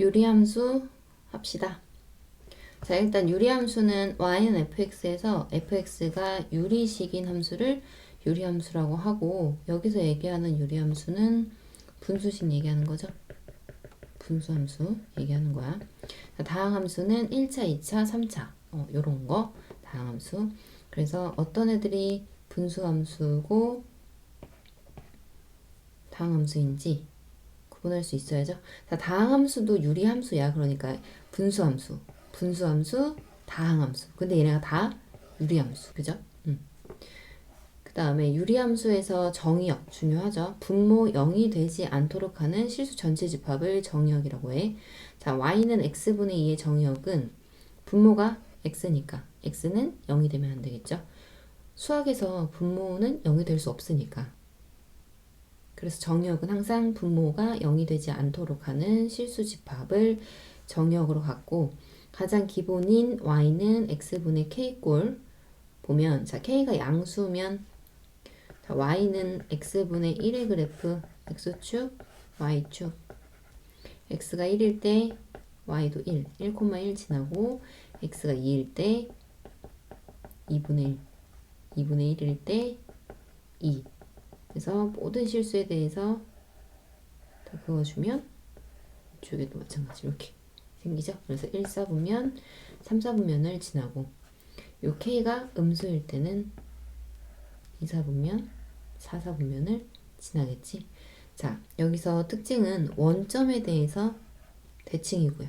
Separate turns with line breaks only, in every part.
유리함수 합시다. 자, 일단 유리함수는 y는 fx에서 fx가 유리식인 함수를 유리함수라고 하고 여기서 얘기하는 유리함수는 분수식 얘기하는 거죠. 분수함수 얘기하는 거야. 자, 다항함수는 1차, 2차, 3차 어, 요런 거 다항함수. 그래서 어떤 애들이 분수함수고 다항함수인지 구분할 수 있어야죠. 자, 다항함수도 유리함수야. 그러니까 분수함수, 분수함수, 다항함수. 근데 얘네가 다 유리함수. 그죠? 음. 그 다음에 유리함수에서 정의역 중요하죠. 분모 0이 되지 않도록 하는 실수 전체 집합을 정의역이라고 해. 자, y는 x분의 2의 정의역은 분모가 x니까 x는 0이 되면 안 되겠죠. 수학에서 분모는 0이 될 수 없으니까 그래서 정의역은 항상 분모가 0이 되지 않도록 하는 실수 집합을 정의역으로 갖고 가장 기본인 y는 x분의 k꼴 보면 자 k가 양수면 자, y는 x분의 1의 그래프 x축 y축. x가 1일 때 y도 1 1,1 지나고 x가 2일 때 2분의 1 2분의 1일 때 2 그래서 모든 실수에 대해서 다 그어주면 이쪽에도 마찬가지 이렇게 생기죠. 그래서 1, 4분면, 3, 4분면을 지나고 요 K가 음수일 때는 2, 4분면, 4, 4분면을 지나겠지. 자, 여기서 특징은 원점에 대해서 대칭이고요.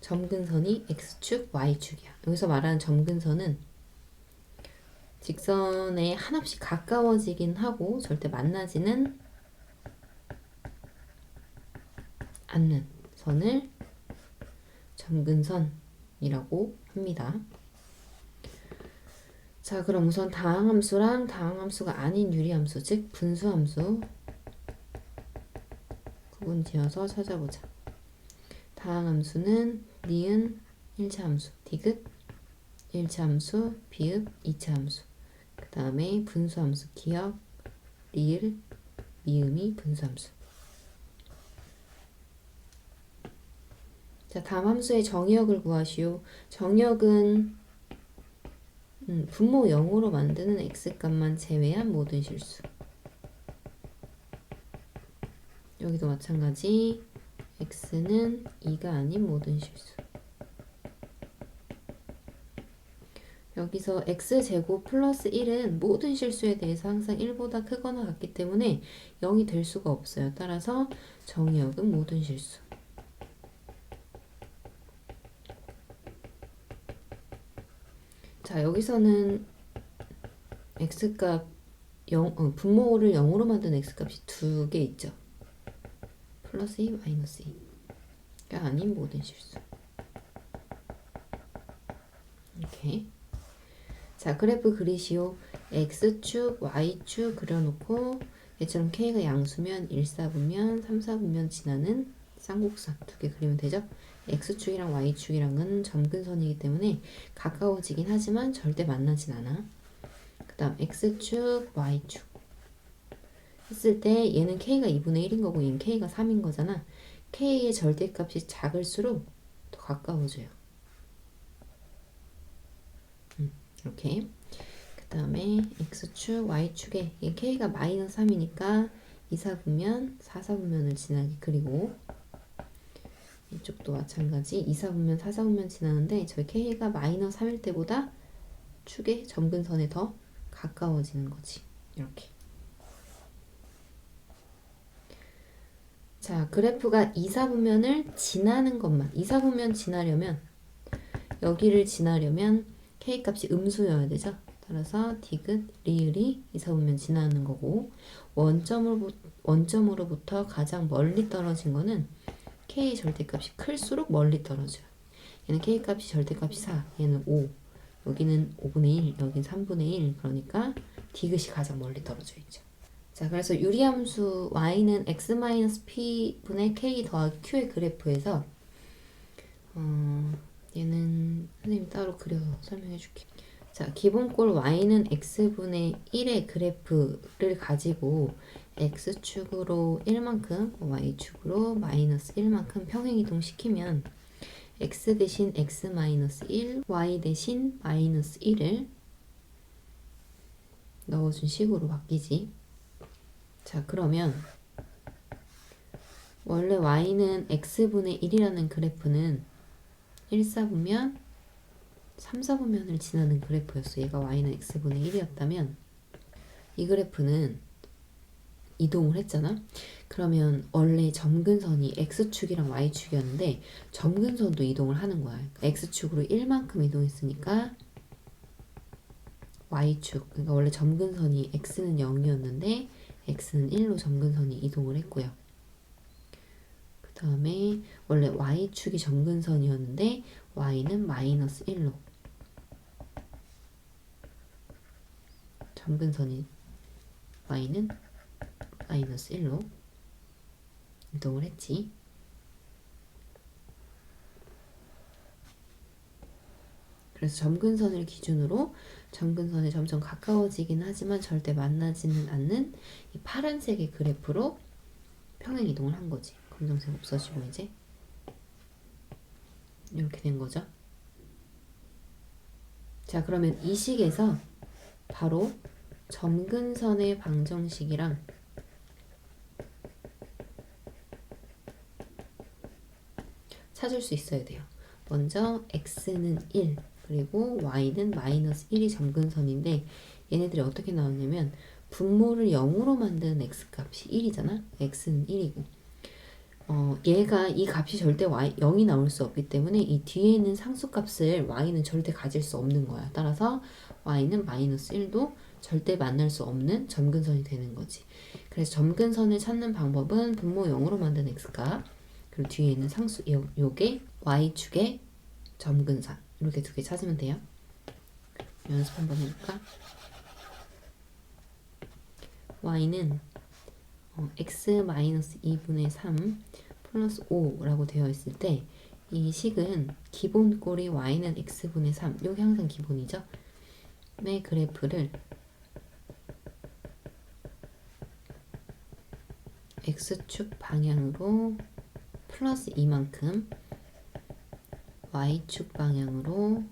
점근선이 X축, Y축이야. 여기서 말하는 점근선은 직선에 한없이 가까워지긴 하고 절대 만나지는 않는 선을 점근선이라고 합니다. 자, 그럼 우선 다항함수랑 다항함수가 아닌 유리함수, 즉 분수함수 구분 지어서 찾아보자. 다항함수는 니은 1차 함수, 디귿 1차 함수, 비읍 2차 함수. 그 다음에 분수함수 기억, 리을, 미음이 분수함수. 자, 다음 함수의 정의역을 구하시오. 정의역은 음, 분모 0으로 만드는 x값만 제외한 모든 실수. 여기도 마찬가지 x는 2가 아닌 모든 실수. 여기서 x제곱 플러스 1은 모든 실수에 대해서 항상 1보다 크거나 같기 때문에 0이 될 수가 없어요. 따라서 정의역은 모든 실수. 자, 여기서는 x값 0, 어, 분모를 0으로 만든 x값이 두 개 있죠. 플러스 2, 마이너스 2가 아닌 모든 실수. 이렇게. 자, 그래프 그리시오. x축, y축 그려놓고 얘처럼 k가 양수면 1, 4분면, 3, 4분면 지나는 쌍곡선 두 개 그리면 되죠? x축이랑 y축이랑은 점근선이기 때문에 가까워지긴 하지만 절대 만나진 않아. 그 다음 x축, y축 했을 때 얘는 k가 2분의 1인 거고 얘는 k가 3인 거잖아. k의 절대값이 작을수록 더 가까워져요. 음, 이렇게. 그 다음에 x축, y축에 얘 k가 마이너스 3이니까 2, 4분면, 4, 4분면을 지나게 그리고 이쪽도 마찬가지 2, 4분면, 4, 4분면 지나는데 저희 K가 마이너스 3일 때보다 축의 점근선에 더 가까워지는 거지. 이렇게. 자, 그래프가 2, 4분면을 지나는 것만 2, 4분면 지나려면 여기를 지나려면 K 값이 음수여야 되죠. 따라서 디귿, 리을이 2, 4분면 지나는 거고 원점으로, 원점으로부터 가장 멀리 떨어진 거는 K의 절대값이 클수록 멀리 떨어져요. 얘는 K 값이 절대값이 4, 얘는 5, 여기는 5분의 1, 여기는 3분의 1, 그러니까 디귿이 가장 멀리 떨어져 있죠. 자, 그래서 유리함수 y는 x-p분의 k 더하기 q의 그래프에서 어, 얘는 선생님이 따로 그려서 설명해 줄게. 자, 기본꼴 y는 x분의 1의 그래프를 가지고 x축으로 1만큼, y축으로 마이너스 1만큼 평행이동 시키면 x 대신 x 마이너스 1, y 대신 마이너스 1을 넣어준 식으로 바뀌지. 자, 그러면 원래 y는 x분의 1이라는 그래프는 1, 4분면 3, 4분면을 지나는 그래프였어. 얘가 y는 x분의 1이었다면 이 그래프는 이동을 했잖아. 그러면 원래 점근선이 x축이랑 y축이었는데 점근선도 이동을 하는 거야. x축으로 1만큼 이동했으니까 y축. 그러니까 원래 점근선이 x는 0이었는데 x는 1로 점근선이 이동을 했고요. 그 다음에 원래 y축이 점근선이었는데 y는 마이너스 1로 점근선이 y는 마이너스 1로 이동을 했지. 그래서 점근선을 기준으로 점근선에 점점 가까워지긴 하지만 절대 만나지는 않는 이 파란색의 그래프로 평행 이동을 한 거지. 검정색 없어지고 이제 이렇게 된 거죠. 자, 그러면 이 식에서 바로 점근선의 방정식이랑 찾을 수 있어야 돼요. 먼저 x는 1 그리고 y는 마이너스 1이 점근선인데 얘네들이 어떻게 나오냐면 분모를 0으로 만든 x값이 1이잖아. x는 1이고 어, 얘가 이 값이 절대 y, 0이 나올 수 없기 때문에 이 뒤에 있는 상수값을 y는 절대 가질 수 없는 거야. 따라서 y는 마이너스 1도 절대 만날 수 없는 점근선이 되는 거지. 그래서 점근선을 찾는 방법은 분모 0으로 만든 x값 그리고 뒤에 있는 상수 요, 요게 y축의 점근선 이렇게 두 개 찾으면 돼요. 연습 한번 해볼까? y는 어, x-2분의 3 플러스 5라고 되어 있을 때 이 식은 기본 꼴이 y는 x분의 3 요게 항상 기본이죠. 의 그래프를 x축 방향으로 플러스 2만큼 y축 방향으로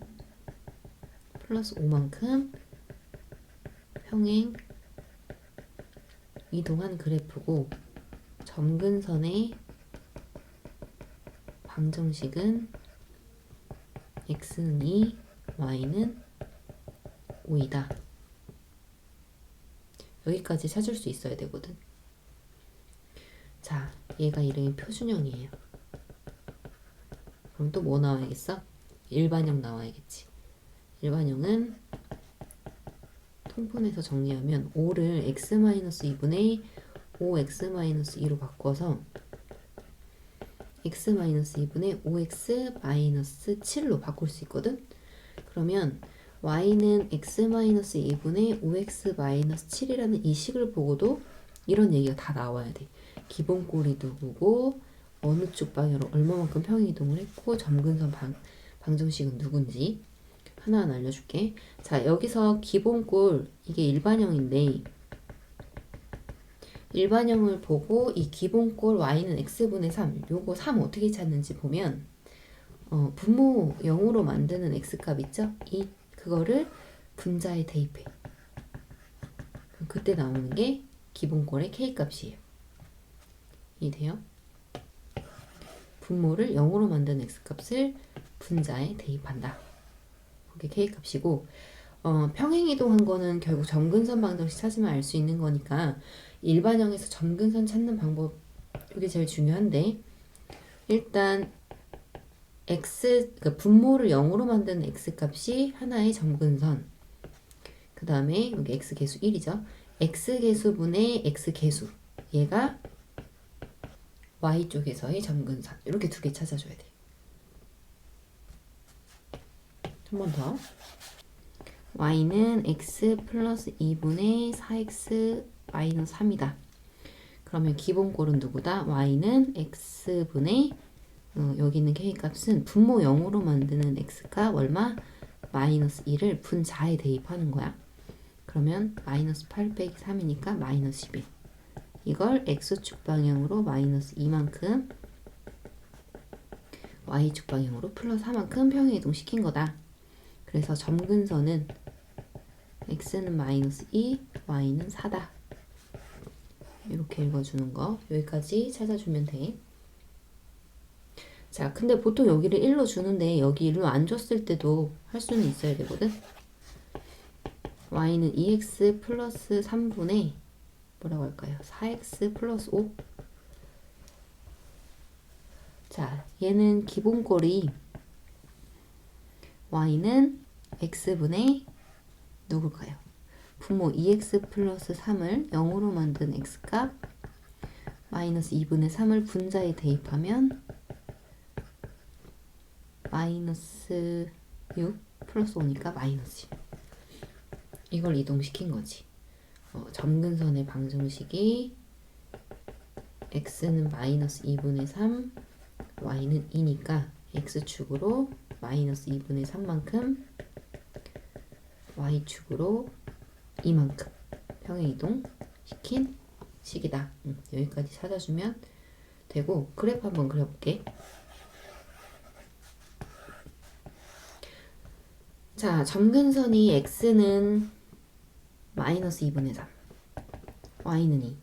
플러스 5만큼 평행 이동한 그래프고 점근선의 방정식은 x는 2, y는 5이다. 여기까지 찾을 수 있어야 되거든. 자, 얘가 이름이 표준형이에요. 그럼 또 뭐 나와야겠어? 일반형 나와야겠지. 일반형은 통분해서 정리하면 5를 x-2분의 5x-2로 바꿔서 x-2분의 5x-7로 바꿀 수 있거든? 그러면 y는 x-2분의 5x-7이라는 이 식을 보고도 이런 얘기가 다 나와야 돼. 기본 꼴이 누구고 어느 쪽 방향으로 얼마만큼 평행 이동을 했고 점근선 방, 방정식은 누군지 하나하나 알려줄게. 자 여기서 기본꼴 이게 일반형인데 일반형을 보고 이 기본꼴 y는 x분의 3 요거 3 어떻게 찾는지 보면 어, 분모 0으로 만드는 x값 있죠? 이 그거를 분자에 대입해. 그때 나오는 게 기본꼴의 k값이에요. 이 돼요? 분모를 0으로 만든 x값을 분자에 대입한다. 그게 k값이고 어, 평행이동한 거는 결국 점근선 방정식 찾으면 알 수 있는 거니까 일반형에서 점근선 찾는 방법 이게 제일 중요한데 일단 x 그러니까 분모를 0으로 만든 x 값이 하나의 점근선. 그 다음에 여기 x 개수 1이죠. X 개수분의 x 개수. 얘가 y쪽에서의 점근선. 이렇게 두 개 찾아줘야 돼. 한 번 더. y는 x 플러스 2분의 4x 마이너스 3이다. 그러면 기본 꼴은 누구다? y는 x분의 어, 여기 있는 k값은 분모 0으로 만드는 x값 얼마? 마이너스 2를 분자에 대입하는 거야. 그러면 마이너스 8 빼기 3이니까 마이너스 11. 이걸 x축 방향으로 마이너스 2만큼 y축 방향으로 플러스 4만큼 평행이동 시킨 거다. 그래서 점근선은 x는 마이너스 2, y는 4다. 이렇게 읽어주는 거 여기까지 찾아주면 돼. 자, 근데 보통 여기를 1로 주는데 여기 1로 안 줬을 때도 할 수는 있어야 되거든. y는 2x 플러스 3분의 뭐라고 할까요? 4x 플러스 5. 자, 얘는 기본 꼴이 y는 x분의 누굴까요? 분모 2x 플러스 3을 0으로 만든 x값 마이너스 2분의 3을 분자에 대입하면 마이너스 6 플러스 5니까 마이너스 1 이걸 이동시킨 거지 어, 점근선의 방정식이 x는 마이너스 2분의 3 y는 2니까 x축으로 마이너스 2분의 3만큼 y축으로 이만큼 평행이동 시킨 식이다. 음, 여기까지 찾아주면 되고 그래프 한번 그려볼게. 자, 점근선이 x는 마이너스 2분의 3, y는 2.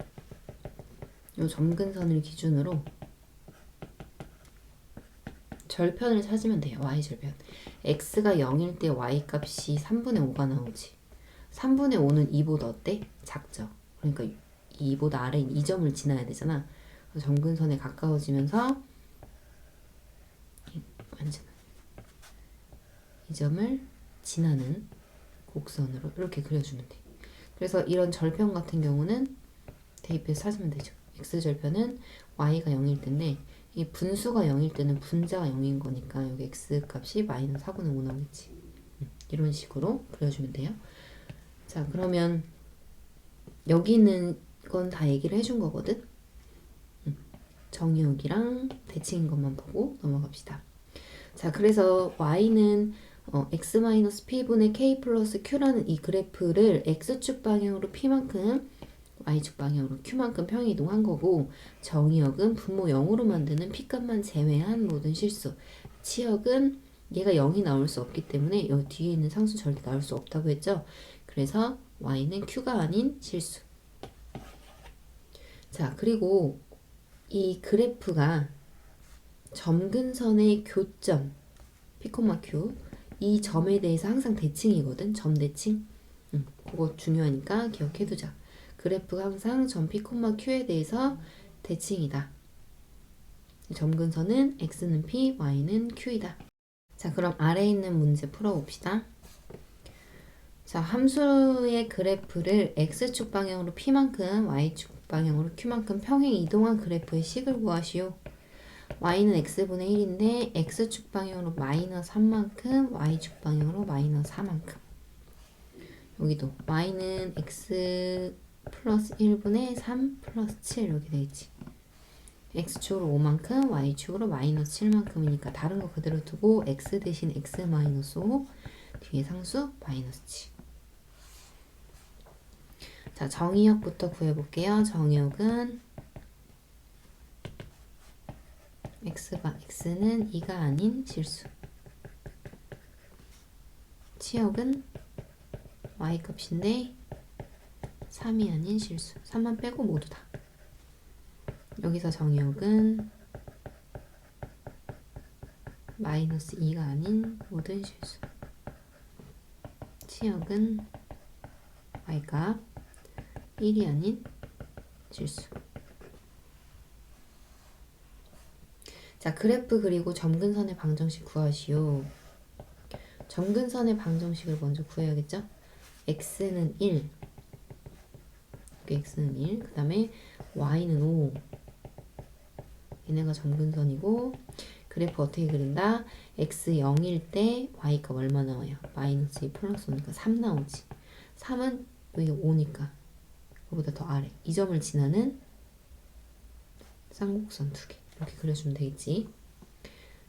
이 점근선을 기준으로 절편을 찾으면 돼요. y 절편. x가 0일 때 y 값이 3분의 5가 나오지. 3분의 5는 2보다 어때? 작죠. 그러니까 2보다 아래인 2점을 지나야 되잖아. 점근선에 가까워지면서 이- 완전 이 점을 지나는 곡선으로 이렇게 그려주면 돼. 그래서 이런 절편 같은 경우는 대입해서 찾으면 되죠. x절편은 y가 0일 때인데 이 분수가 0일 때는 분자가 0인 거니까 여기 x 값이 마이너스 4분의 5 나오겠지. 음, 이런 식으로 그려주면 돼요. 자, 그러면 여기 있는 건 다 얘기를 해준 거거든. 음, 정의역이랑 대칭인 것만 보고 넘어갑시다. 자, 그래서 y는 어, x-p분의 k 플러스 q라는 이 그래프를 x축 방향으로 p만큼 y축 방향으로 q만큼 평이동한 거고 정의역은 분모 0으로 만드는 p값만 제외한 모든 실수 치역은 얘가 0이 나올 수 없기 때문에 여기 뒤에 있는 상수 절대 나올 수 없다고 했죠. 그래서 y는 q가 아닌 실수. 자, 그리고 이 그래프가 점근선의 교점 피코마 q 이 점에 대해서 항상 대칭이거든. 점 대칭. 응, 그거 중요하니까 기억해두자. 그래프가 항상 점 피코마 q에 대해서 대칭이다. 점근선은 x는 p, y는 q이다. 자, 그럼 아래에 있는 문제 풀어봅시다. 자, 함수의 그래프를 x축 방향으로 p만큼, y축 방향으로 q만큼 평행 이동한 그래프의 식을 구하시오. y는 x분의 1인데 x축 방향으로 마이너스 3만큼, y축 방향으로 마이너스 4만큼. 여기도 y는 x 플러스 1분의 3 플러스 7 이렇게 되겠지. x축으로 5만큼, y축으로 마이너스 7만큼이니까 다른 거 그대로 두고 x 대신 x 마이너스 5, 뒤에 상수 마이너스 7. 자, 정의역부터 구해볼게요. 정의역은 x가 x는 2가 아닌 실수. 치역은 y 값인데 3이 아닌 실수. 3만 빼고 모두 다. 여기서 정의역은 마이너스 2가 아닌 모든 실수. 치역은 y값 1이 아닌 실수. 자, 그래프 그리고 점근선의 방정식 구하시오. 점근선의 방정식을 먼저 구해야겠죠? x는 1. X는 1. 그 다음에 y는 5. 얘네가 점근선이고 그래프 어떻게 그린다? x 0일 때 y가 얼마 나와요? 마이너스 2 플러스 5니까 3 나오지. 3은 여기 5니까 그보다 더 아래. 이 점을 지나는 쌍곡선 두 개. 이렇게 그려주면 되겠지.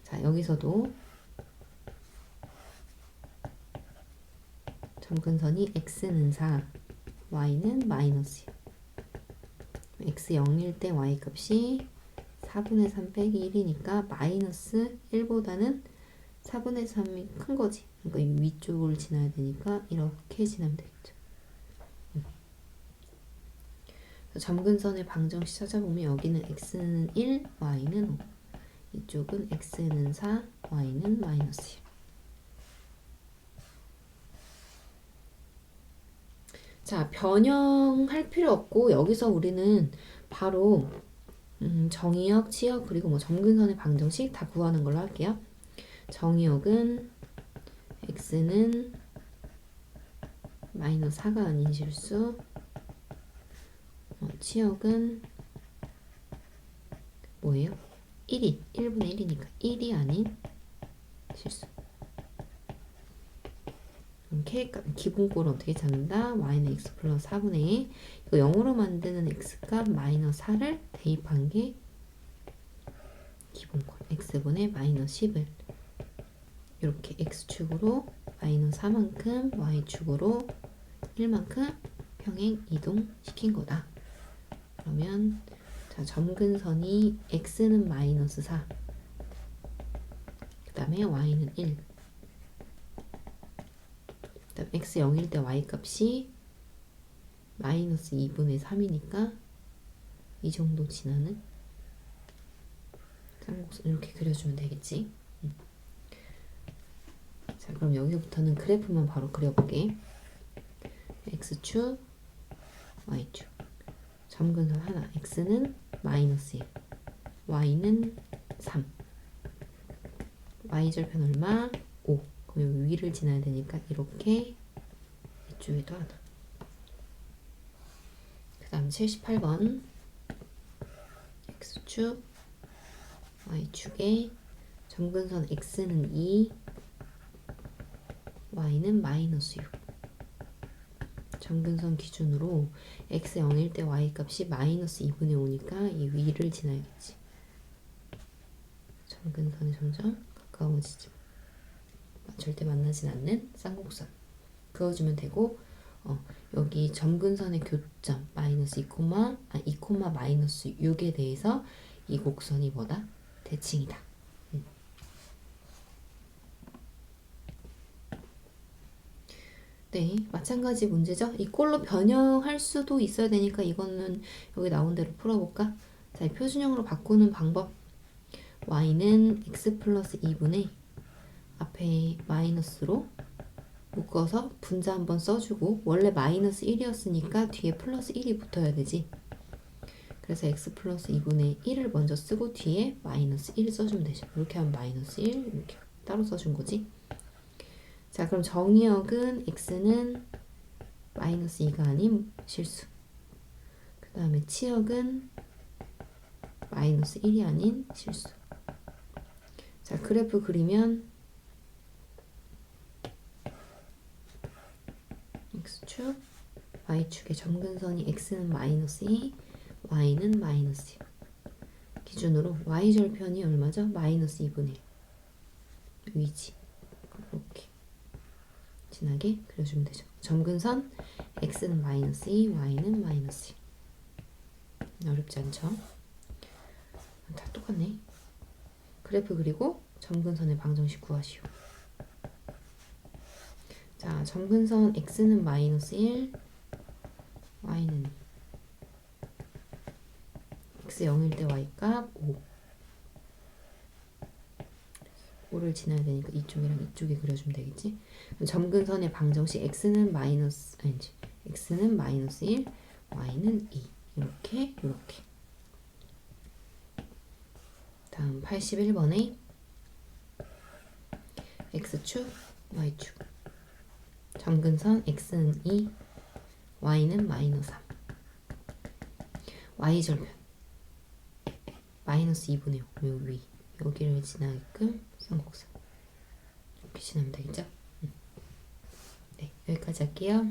자, 여기서도 점근선이 x는 4, y는 마이너스 1. x 0일 때 y 값이 4분의 3 빼기 1이니까 마이너스 1보다는 4분의 3이 큰 거지. 그러니까 이 위쪽을 지나야 되니까 이렇게 지나면 되겠죠. 음. 점근선의 방정식 찾아보면 여기는 x는 1, y는 5. 이쪽은 x는 4, y는 마이너스 1. 자, 변형할 필요 없고 여기서 우리는 바로 음, 정의역, 치역 그리고 뭐 점근선의 방정식 다 구하는 걸로 할게요. 정의역은 x는 마이너스 4가 아닌 실수 어, 치역은 뭐예요? 1이 1분의 1이니까 1이 아닌 실수 k 값 기본꼴을 어떻게 찾는다? y는 x 플러스 4분의 2 이거 0으로 만드는 x값 마이너스 4를 대입한 게 기본꼴. X분의 마이너스 10을. 이렇게 x축으로 마이너스 4만큼 y축으로 1만큼 평행 이동시킨 거다. 그러면 자 점근선이 x는 마이너스 4, 그 다음에 y는 1, 그 다음 x 0일 때 y 값이 마이너스 2분의 3이니까 이 정도 지나는 쌍곡선 이렇게 그려주면 되겠지. 음. 자 그럼 여기부터는 그래프만 바로 그려볼게. x축, y축. 점근선 하나. x는 마이너스 1, y는 3. y절편 얼마? 5. 위를 지나야 되니까 이렇게 이쪽에도 하나. 그 다음 78번 x축 y축에 점근선 x는 2 y는 마이너스 6 점근선 기준으로 x 0일 때 y 값이 마이너스 2분의 5니까 이 위를 지나야겠지. 점근선이 점점 가까워지죠 절대 만나진 않는 쌍곡선 그어주면 되고 어, 여기 점근선의 교점 마이너스 2, 아, 2, 마이너스 6에 대해서 이 곡선이 뭐다? 대칭이다. 음. 네, 마찬가지 문제죠. 이 꼴로 변형할 수도 있어야 되니까 이거는 여기 나온 대로 풀어볼까? 자, 이 표준형으로 바꾸는 방법. y는 x 플러스 2분의 앞에 마이너스로 묶어서 분자 한번 써주고 원래 마이너스 1이었으니까 뒤에 플러스 1이 붙어야 되지. 그래서 x 플러스 2분의 1을 먼저 쓰고 뒤에 마이너스 1 써주면 되죠. 이렇게 하면 마이너스 1 이렇게 따로 써준 거지. 자 그럼 정의역은 x는 마이너스 2가 아닌 실수. 그 다음에 치역은 마이너스 1이 아닌 실수. 자 그래프 그리면 x축, y축의 점근선이 x는 마이너스 2, y는 마이너스 1. 기준으로 y절편이 얼마죠? 마이너스 2분의 1. 위지. 이렇게 진하게 그려주면 되죠. 점근선 x는 마이너스 2, y는 마이너스 1. 어렵지 않죠? 다 똑같네. 그래프 그리고 점근선의 방정식 구하시오. 자, 점근선 x는 마이너스 1, y는 2. x 0일 때 y값 5. 5를 지나야 되니까 이쪽이랑 이쪽에 그려주면 되겠지? 점근선의 방정식 x는 마이너스 아니지 x는 마이너스 1, y는 2 이렇게 이렇게 다음 81번에 x축, y축 점근선 x는 2, y는 마이너스 3 y절편 마이너스 2분의 5, 요 위. 여기를 지나게끔 쌍곡선. 이렇게 지나면 되겠죠? 네, 여기까지 할게요.